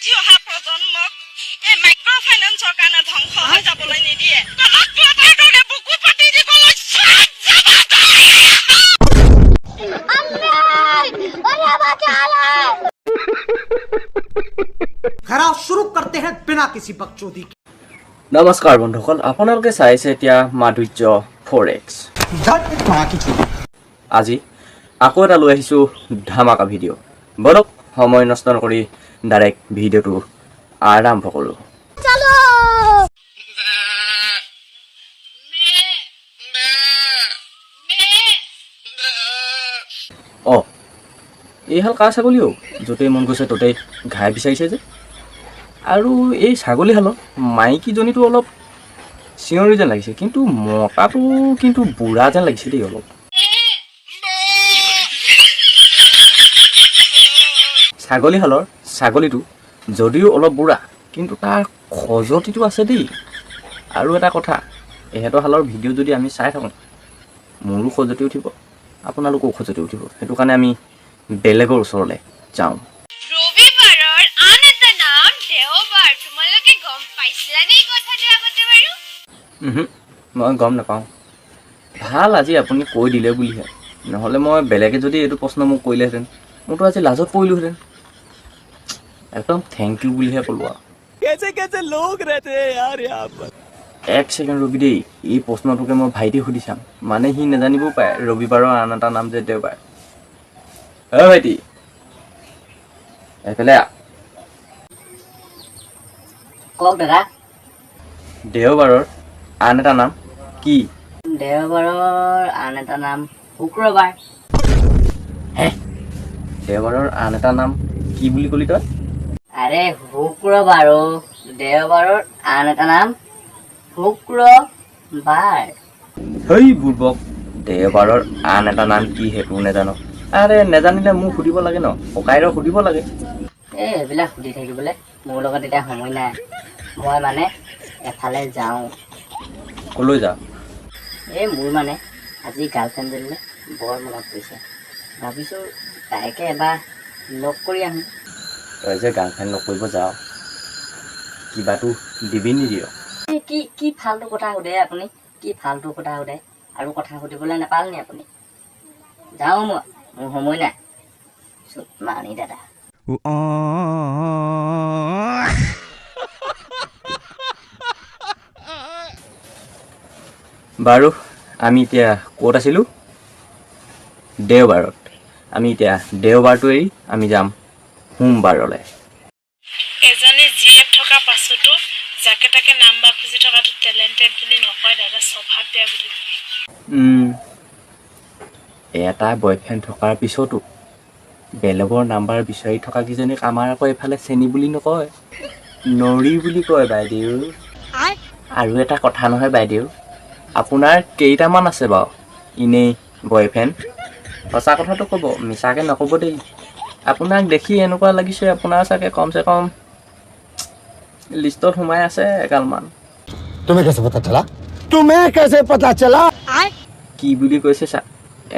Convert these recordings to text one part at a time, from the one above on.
উঠি অহা প্ৰজন্মক এই মাইক্ৰ ফাইনেন্সৰ কাৰণে ধ্বংস হৈ যাবলৈ নিদিয়ে? শুরু করতে হ্যাঁ বিনা কিসি বকচোদি নমস্কার বন্ধুসকল আপোনালোকে চাইছে এতিয়া মাধুৰ্য ফৰেক্স আজি আকৌ এটা লৈ আহিছো ধামাকা ভিডিঅ' বলক সময় নষ্ট নকৰি ডাইৰেক্ট ভিডিঅ'টো আৰম্ভ কৰোঁ অঁ এইহাল কাৰ ছাগলীও য'তেই মন গৈছে ত'তেই ঘাই বিচাৰিছে যে। আৰু এই ছাগলীহালৰ মাইকীজনীটো অলপ চিঞৰি যেন লাগিছে কিন্তু মতাটো কিন্তু বুঢ়া যেন লাগিছে দেই অলপ। ছাগলীহালৰ ছাগলীটো যদিও অলপ বুঢ়া কিন্তু তাৰ খজতিটো আছে দেই। আৰু এটা কথা এহেঁতৰ হালৰ ভিডিঅ' যদি আমি চাই থাকোঁ মোৰো খজতি উঠিব আপোনালোকৰো খজতি উঠিব। সেইটো কাৰণে আমি বেলেগৰ ওচৰলৈ যাওঁ। মই গম নাপাওঁ। ভাল আজি আপুনি কৈ দিলে বুলিহে। নহ'লে মই বেলেগে যদি এইটো প্ৰশ্ন মোক কৰিলেহেঁতেন মইতো আজি লাজত পৰিলোহেঁতেন। একদম থেংক ইউ বুলিহে ক'লোঁ আৰু এক ছেকেণ্ড ৰবি দেই এই প্ৰশ্নটোকে মই ভাইটিক সুধি চাম মানে সি নাজানিবও পাৰে ৰবিবাৰৰ আন এটা নাম যে দেওবাৰ অ ভাইটি। এইফালে। কওক দাদা। দেওবাৰৰ আন এটা নাম কি? দেওবাৰৰ আন এটা নাম শুক্ৰবাৰ। হে? দেওবাৰৰ আন এটা নাম কি বুলি ক'লি তই? আৰে শুক্ৰবাৰ অ' দেওবাৰৰ আন এটা নাম শুক্ৰবাৰ। হেই বুৰ্বক দেওবাৰৰ আন এটা নাম কি সেইটো নেজানো? আৰে নেজানিলে মোক সুধিব লাগে ন? ককাইৰক সুধিব লাগে। এই এইবিলাক সুধি থাকিবলৈ মোৰ লগত এতিয়া সময় নাই। মই মানে এফালে যাওঁ। ক'লৈ যা? এই মোৰ মানে আজি গাৰ্লফ্ৰেণ্ডজনীলৈ বৰ মনত পৰিছে। ভাবিছোঁ তাইকে এবাৰ লগ কৰি আহোঁ। তই যে গাৰ্লফ্ৰেণ্ড নকৰিব যাওঁ কিবাটো দিবি নিদিয় কি কি ফাল্টু কথা সোধে আপুনি কি ফাল্টু কথা সোধে আৰু কথা সুধিবলৈ নাপালে নি আপুনি যাওঁ মই মোৰ সময় নাই মানি দাদা বাৰু আমি এতিয়া ক'ত আছিলোঁ দেওবাৰত আমি এতিয়া দেওবাৰটো এৰি আমি যাম সোমবাৰলৈ। এজনী জীয়েক থকা পাছতো যাকে তাকে নাম্বাৰ খুজি থকাটো টেলেণ্টেড বুলি নকয় দাদা স্বভাৱ বেয়া বুলি এটা বয়ফ্ৰেণ্ড থকাৰ পিছতো বেলেগৰ নাম্বাৰ বিচাৰি থকা কেইজনীক আমাৰ আকৌ এইফালে চেনি বুলি নকয়। নৰি বুলি কয় বাইদেউ। আৰু এটা কথা নহয় বাইদেউ আপোনাৰ কেইটামান আছে বাৰু? এনেই বয়ফ্ৰেণ্ড সঁচা কথাটো ক'ব মিছাকৈ নক'ব দেই। আপোনাক দেখি এনেকুৱা লাগিছে আপোনাৰ চাগে কমচে কম লিষ্টত সোমাই আছে এগালমান। কি বুলি কৈছে চা?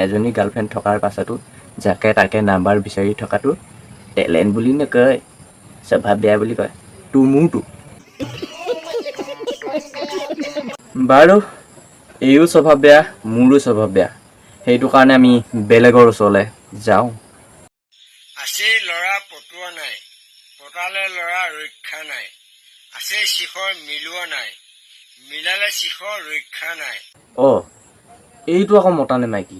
এজনী গাৰ্লফ্ৰেণ্ড থকাৰ পাছতো যাকে তাকে নাম্বাৰ বিচাৰি থকাটো টেলেণ্ট বুলি নকয় স্বভাৱ বেয়া বুলি কয়। তো মোৰতো বাৰু এইও স্বভাৱ বেয়া মোৰো স্বভাৱ বেয়া। সেইটো কাৰণে আমি বেলেগৰ ওচৰলৈ যাওঁ। ৰক্ষা নাই। আছে শিখৰ মিলোৱা নাই। মিলালে শিখৰ ৰক্ষা নাই। অঁ এইটো আকৌ মতা নে মাইকী?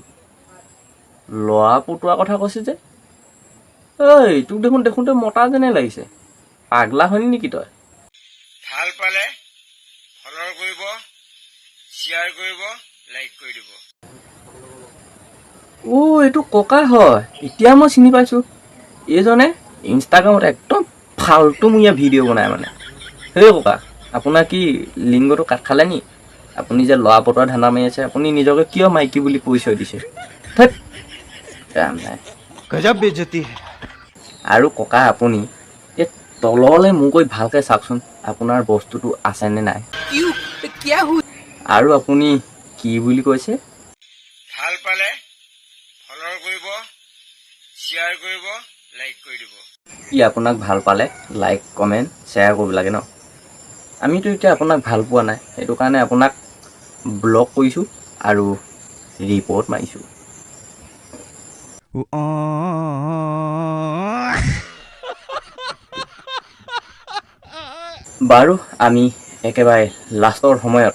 ল'ৰা পুতোৱা কথা কৈছে যে। ঐ তোক দেখোন দেখোনতে মতা যেনে লাগিছে। পাগলা হয়নি নেকি তই? ভালো পালে ফলৰ কৰিব শ্বেয়াৰ কৰিব লাইক কৰি দিব। অ' এইটো ককা হয়। এতিয়া মই চিনি পাইছোঁ। এইজনে ইনষ্টাগ্ৰামত একদম ফাল্টু মুইয়া ভিডিও বনায় মানে। হে ককা আপোনাৰ কি লিংগটো কাট খালে নি? আপুনি যে লৰা পতৰা ধান্দা মাৰি আছে আপুনি নিজকে কিয় মাইকী বুলি পৰিচয় দিছে আৰু ককা আপুনি এই তললৈ মোকৈ ভালকৈ চাওকচোন আপোনাৰ বস্তুটো আছেনে নাই? আৰু আপুনি কি বুলি কৈছে? ভালো পালে ফ'ল' কৰিব শ্বেয়াৰ কৰিব লাইক কৰি দিব। ই আপোনাক ভাল পালে লাইক কমেণ্ট শ্বেয়াৰ কৰিব লাগে ন। আমিতো এতিয়া আপোনাক ভাল পোৱা নাই সেইটো কাৰণে আপোনাক ব্লক কৰিছোঁ আৰু ৰিপৰ্ট মাৰিছোঁ। বাৰু আমি একেবাৰে লাষ্টৰ সময়ত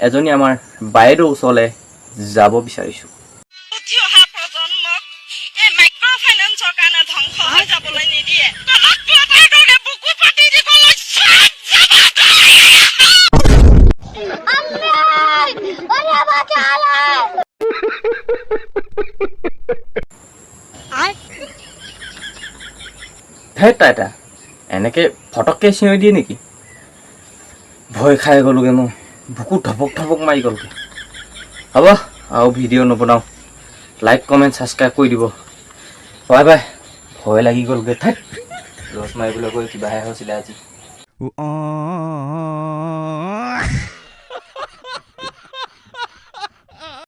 এজনী আমাৰ বাইদেউ ওচৰলৈ যাব বিচাৰিছোঁ। ধেত এটা। এনেকৈ ফটককৈ চিঞৰি দিয়ে নেকি? ভয় খাই গ'লোগৈ মই বুকু ধপক ধপক মাৰি গ'লগৈ। হ'ব, আৰু ভিডিঅ' নবনাওঁ। লাইক কমেণ্ট ছাবস্ক্ৰাইব কৰি দিব। Bye bye. ভয় লাগি গ'লগৈ ঠাইত ৰছ মাৰিবলৈ গৈ কিবাহে হৈছিলে আজি।